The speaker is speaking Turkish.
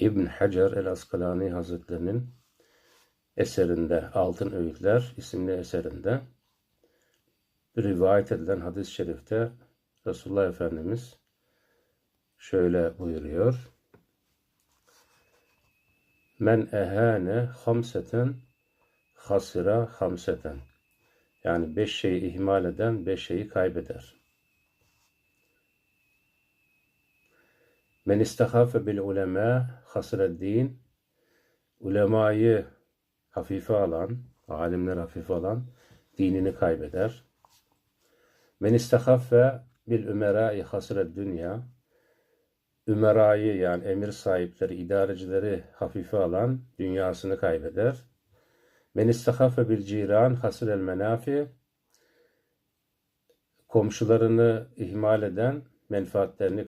İbn Hacer el-Askalani Hazretlerinin eserinde Altın Öğütler isimli eserinde rivayet edilen hadis-i şerifte Resulullah Efendimiz şöyle buyuruyor. Men ehane hamseten hasira hamseten. Yani beş şeyi ihmal eden beş şeyi kaybeder. Men istahafe bil ulema hasreddin. Ulemayı hafife alan, alimler hafife alan dinini kaybeder. Men istahaffe bil ümerai hasred dünya. Ümerayı yani emir sahipleri, idarecileri hafife alan dünyasını kaybeder. Men istahaffe bil ciran hasrel menafi. Komşularını ihmal eden menfaatlerini